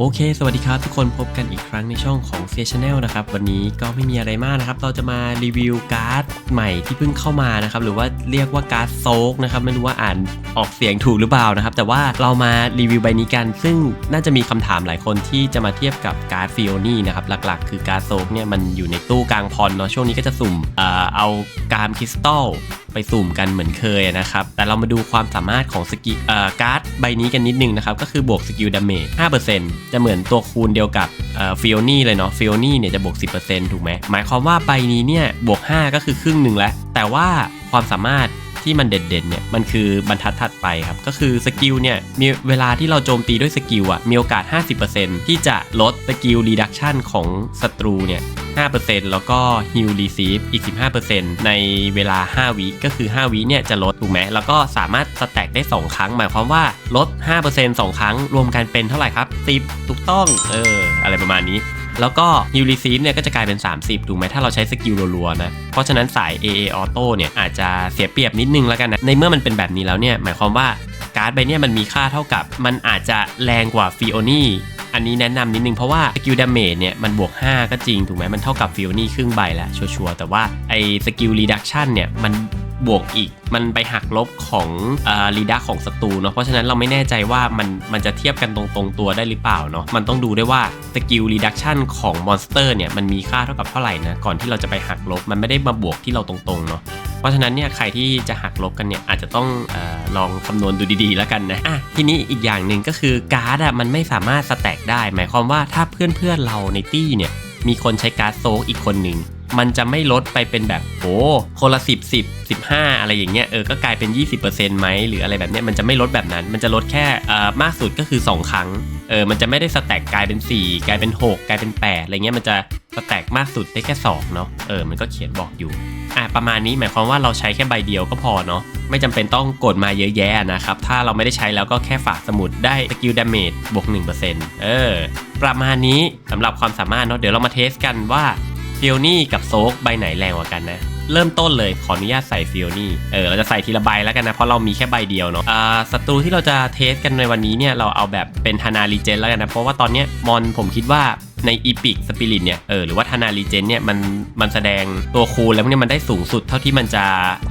โอเค สวัสดีครับทุกคนพบกันอีกครั้งในช่องของ f a s h i o n a l นะครับ วันนี้ก็ไม่มีอะไรมากนะครับ เราจะมารีวิวการ์ดใหม่ที่เพิ่งเข้ามานะครับ หรือว่าเรียกว่าการ์ดโซกนะครับ ไม่รู้ว่าอ่านออกเสียงถูกหรือเปล่านะครับ แต่ว่าเรามารีวิวใบนี้กัน ซึ่งน่าจะมีคำถามหลายคนที่จะมาเทียบกับการ์ดฟิโอนี่นะครับ หลักๆ คือการ์ดโซกเนี่ยมันอยู่ในตู้กลางพรเนาะช่วงนี้ก็จะสุ่มเอาการคริสตัลไปสุ่มกันเหมือนเคยนะครับ แต่เรามาดูความสามารถของสกิลการ์ดใบนี้กันนิดนึงนะครับ ก็คือบวกสกิลดาเมจ5%จะเหมือนตัวคูณเดียวกับฟิโอนี่เลยเนาะฟิโอนี่เนี่ยจะบวก 10%ถูกไหมหมายความว่าใบนี้เนี่ยบวก 5 ก็คือครึ่งหนึ่งแล้ว แต่ว่าความสามารถ ที่มันเด่นๆเนี่ยมันคือบรรทัดถัดไปครับก็คือสกิลเนี่ยมีเวลาที่เราโจมตีด้วยสกิลอะมีโอกาส 50%ที่จะลดสกิลรีดักชันของศัตรูเนี่ย5%แล้วก็ Heal Receive อีก 15%ในเวลา 5 วิก็คือ 5 วิเนี่ยจะลดถูกไหมแล้วก็สามารถสแต็กได้ 2 ครั้ง หมายความว่าลด 5% 2 ครั้ง รวมกันเป็นเท่าไหร่ครับ 10 ถูกต้อง เออ อะไรประมาณนี้ แล้วก็ Heal Receive เนี่ยก็จะกลายเป็น 30 ถูกไหมถ้าเราใช้สกิลรัวๆนะ เพราะฉะนั้นสาย AA Auto เนี่ยอาจจะเสียเปรียบนิดนึงแล้วกันนะ ในเมื่อมันเป็นแบบนี้แล้วเนี่ยหมายความว่าการ์ดใบเนี้ยมันมีค่าเท่ากับ มันอาจจะแรงกว่าฟิโอนี่อันนี้แนะนำนิดนึงเพราะว่าสกิลดาเมจเนี่ยมันบวก 5 ก็จริงถูกไหมมันเท่ากับฟิโอนี่ครึ่งใบแล้วชัวร์แต่ว่าไอ้สกิลรีดักชันเนี่ยมัน บวกอีก มันไปหักลบของรีดักของศัตรูเนาะเพราะฉะนั้นเราไม่แน่ใจว่ามันมันจะเทียบกันตรงๆตัวได้หรือเปล่าเนาะมันต้องดูได้ว่าสกิลรีดักชันของมอนสเตอร์เนี่ยมันมีค่าเท่ากับเท่าไหร่นะก่อนที่เราจะไปหักลบมันไม่ได้มาบวกที่เราตรงๆเนาะเพราะฉะนั้นเนี่ยใครที่จะหักลบกันเนี่ยอาจจะต้องออลองคำนวณดูดีๆ แล้วกันนะอะทีนี้อีกอย่างหนึ่งก็คือการ์ดอะมันไม่สามารถสแต็กได้ หมายความว่าถ้าเพื่อนๆเราในตี้เนี่ยมีคนใช้การ์ดโซกอีกคนหนึ่ง มันจะไม่ลดไปเป็นแบบโอ้คนละ10 10 15อะไรอย่างเงี้ยเออก็กลายเป็น 20%ไหมหรืออะไรแบบเนี้ยมันจะไม่ลดแบบนั้น มันจะลดแค่เอ่อมากสุดก็คือ 2 ครั้งเออมันจะไม่ได้สแต็กกลายเป็น 4 กลายเป็น 6 กลายเป็น8อะไรเงี้ยมันจะสแต็กมากสุดได้แค่2เนาะเออมันก็เขียนบอกอยู่อะประมาณนี้หมายความว่าเราใช้แค่ใบเดียวก็พอเนาะไม่จำเป็นต้องกดมาเยอะแยะนะครับ ถ้าเราไม่ได้ใช้แล้วก็แค่ฝากสมุดได้สกิลดาเมจบวก1%เออประมาณนี้สำหรับความสามารถเนาะเดี๋ยวเรามาเทสกันว่า ฟิโอนี่กับโซกใบไหนแรงกว่ากันนะ เริ่มต้นเลยขออนุญาตใส่ฟิโอนี่เออเราจะใส่ทีละใบแล้วกันนะ เพราะเรามีแค่ใบเดียวเนาะอ่าศัตรูที่เราจะเทสกันในวันนี้เนี่ยเราเอาแบบเป็นธนารีเจนแล้วกันนะ เพราะว่าตอนเนี้ยมอนผมคิดว่าในอีพิกสปิริตเนี่ยเออหรือว่าธนารีเจนเนี่ยมันมันแสดงตัวคูณแล้วเนี่ยมันได้สูงสุดเท่าที่มันจะ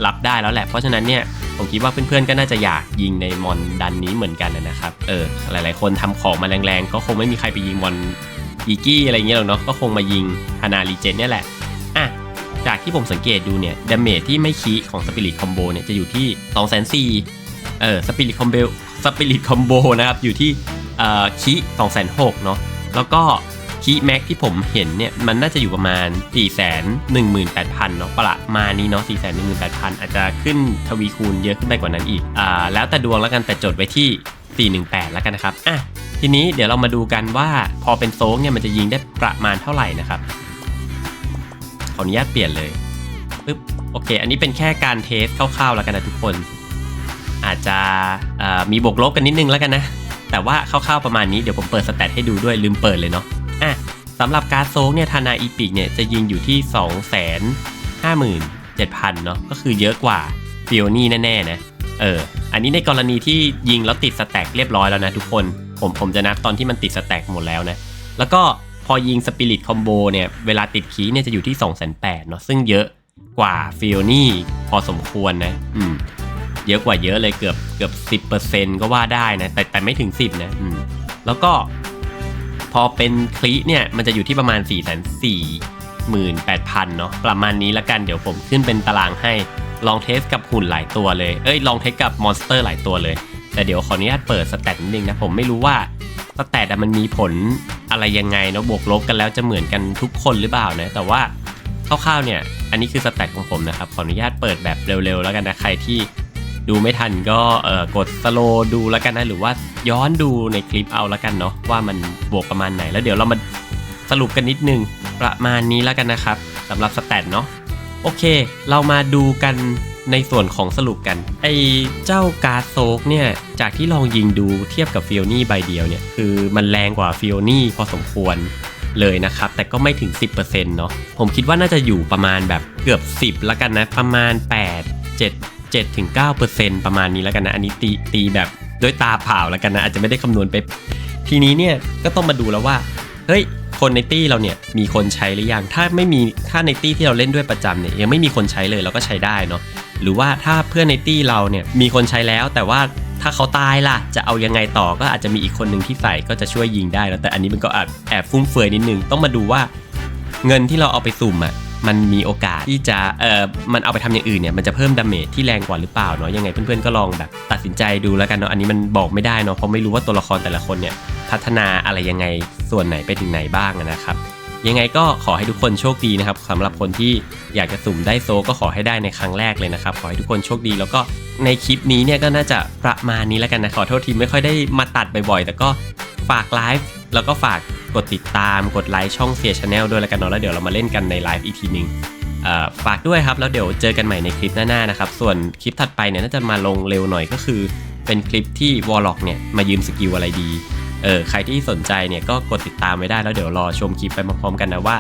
รับได้แล้วแหละ เพราะฉะนั้นเนี่ยผมคิดว่าเพื่อนๆก็น่าจะอยากยิงในมอนดันนี้เหมือนกันนะครับ เออ หลายๆ คนทำของมาแรงๆ ก็คงไม่มีใครไปยิงมอน อีกี้อะไรเงี้ยหรอกเนาะก็คงมายิงธนารีเจนเนี่ยแหละอะจากที่ผมสังเกตดูเนี่ยดาเมจที่ไม่คีของสปิริตคอมโบเนี่ยจะอยู่ที่2 4 0 0 0เออสปิริตคอมโบสปิริตคอมโบนะครับอยู่ที่เอ่อคี2 6 0 0 0เนาะแล้วก็คีแม็กที่ผมเห็นเนี่ยมันน่าจะอยู่ประมาณ 4 1 8 0 0 0เนาะประมาณนี้เนาะ4 1 8 0 0 0 อาจจะขึ้นทวีคูณเยอะขึ้นไปกว่านั้นอีกอ่าแล้วแต่ดวงแล้วกันแต่จดไว้ที่ 418 แล้วกันนะครับอะทีนี้เดี๋ยวเรามาดูกันว่าพอเป็นโซงเนี่ยมันจะยิงได้ประมาณเท่าไหร่นะครับ ขออนุญาตเปลี่ยนเลยปึ๊บโอเค อันนี้เป็นแค่การเทสคร่าวๆแล้วกันนะทุกคน อาจจะมีบวกลบกันนิดนึงแล้วกันนะ แต่ว่าคร่าวๆประมาณนี้เดี๋ยวผมเปิดสแตทให้ดูด้วยลืมเปิดเลยเนาะอะสำหรับการโซกเนี่ยธนาอีพิกเนี่ยจะยิงอยู่ที่ 2 5 7 0 0 0 เนาะก็คือเยอะกว่าฟิโอนี่แน่ๆนะ เออ อันนี้ในกรณีที่ยิงแล้วติดสแต็กเรียบร้อยแล้วนะทุกคน ผมผมจะนับตอนที่มันติดสแต็กหมดแล้วนะ แล้วก็พอยิงสปิริตคอมโบเนี่ย เวลาติดคีเนี่ยจะอยู่ที่ 2 8 0 0 0เนาะ ซึ่งเยอะกว่าฟิโอนี่พอสมควรนะ อืม เยอะกว่าเยอะเลยเกือบเกือบ 10%ก็ว่าได้นะ แต่แต่ไม่ถึง 10 นะ อืม แล้วก็ พอเป็นคลีเนี่ย มันจะอยู่ที่ประมาณ4 4 8 0 0 0เนาะประมาณนี้ละกันเดี๋ยวผมขึ้นเป็นตารางให้ลองเทสกับหุ่นหลายตัวเลย เอ้ยลองเทสกับมอนสเตอร์หลายตัวเลย แต่เดี๋ยวขออนุญาตเปิดสแตทนิดนึงนะ ผมไม่รู้ว่าสแตทมันมีผลอะไรยังไงเนาะบวกลบกันแล้วจะเหมือนกันทุกคนหรือเปล่านะ แต่ว่าคร่าวๆเนี่ย อันนี้คือสแตทของผมนะครับ ขออนุญาตเปิดแบบเร็วๆ แล้วกันนะ ใครที่ดูไม่ทันก็เออกดสโลดูแล้วกันนะ หรือว่าย้อนดูในคลิปเอาแล้วกันเนาะว่ามันบวกประมาณไหน แล้วเดี๋ยวเรามาสรุปกันนิดนึง ประมาณนี้แล้วกันนะครับสำหรับสแตทเนาะโอเค เรามาดูกันในส่วนของสรุปกัน ไอเจ้าการ์ดโซกเนี่ย จากที่ลองยิงดูเทียบกับฟิโอนี่ใบเดียวเนี่ย คือมันแรงกว่าฟิโอนี่พอสมควรเลยนะครับ แต่ก็ไม่ถึง 10%เนาะผมคิดว่าน่าจะอยู่ประมาณแบบเกือบ 10 แล้วกันนะ ประมาณ 8 7 7ถึง9%ประมาณนี้แล้วกันนะ อันนี้ตีตีแบบด้วยตาเปล่าแล้วกันนะ อาจจะไม่ได้คำนวณไป ทีนี้เนี่ยก็ต้องมาดูแล้วว่า เฮ้ย คนในตี้เราเนี่ยมีคนใช้หรือยัง ถ้าไม่มีถ้าในตี้ที่เราเล่นด้วยประจำเนี่ยยังไม่มีคนใช้เลยเราก็ใช้ได้เนาะหรือว่าถ้าเพื่อนในตี้เราเนี่ยมีคนใช้แล้ว แต่ว่าถ้าเขาตายล่ะ จะเอายังไงต่อก็อาจจะมีอีกคนหนึ่งที่ใส่ก็จะช่วยยิงได้แล้วแต่อันนี้มันก็อาจแอบฟุ่มเฟือยนิดนึงต้องมาดูว่า เงินที่เราเอาไปสุ่มอะมันมีโอกาสที่จะ เอ่อ มันเอาไปทำอย่างอื่นเนี่ย มันจะเพิ่มดาเมจที่แรงกว่าหรือเปล่าเนาะ ยังไงเพื่อนๆก็ลองแบบ ตัดสินใจดูแล้วกันเนาะ อันนี้มันบอกไม่ได้เนาะ เพราะไม่รู้ว่าตัวละครแต่ละคนเนี่ย พัฒนาอะไรยังไงส่วนไหนไปถึงไหนบ้างนะครับ ยังไงก็ขอให้ทุกคนโชคดีนะครับสำหรับคนที่อยากจะสุ่มได้โซก็ขอให้ได้ในครั้งแรกเลยนะครับ ขอให้ทุกคนโชคดีแล้วก็ในคลิปนี้เนี่ยก็น่าจะประมาณนี้แล้วกันนะขอโทษทีไม่ค่อยได้มาตัดบ่อยๆ แต่ก็ฝากไลฟ์แล้วก็ฝากกดติดตามกดไลค์ช่องเฟียชแนลด้วยแล้วกันเนาะแล้วเดี๋ยวเรามาเล่นกันในไลฟ์อีกทีหนึงเอ่อฝากด้วยครับ แล้วเดี๋ยวเจอกันใหม่ในคลิปหน้าๆนะครับ ส่วนคลิปถัดไปเนี่ยน่าจะมาลงเร็วหน่อยก็คือ เป็นคลิปที่วอลล็อกเนี่ยมายืมสกิลอะไรดี ออใครที่สนใจเนี่ยก็กดติดตามไว้ได้แล้วเดี๋ยวรอชมคลิปไปพร้อมๆกันนะว่า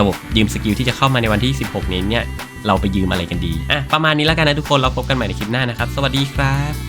ระบบยืมสกิลที่จะเข้ามาในวันที่ 16 นี้เนี่ยเราไปยืมอะไรกันดีอะประมาณนี้แล้วกันนะทุกคนเราพบกันใหม่ในคลิปหน้านะครับ สวัสดีครับ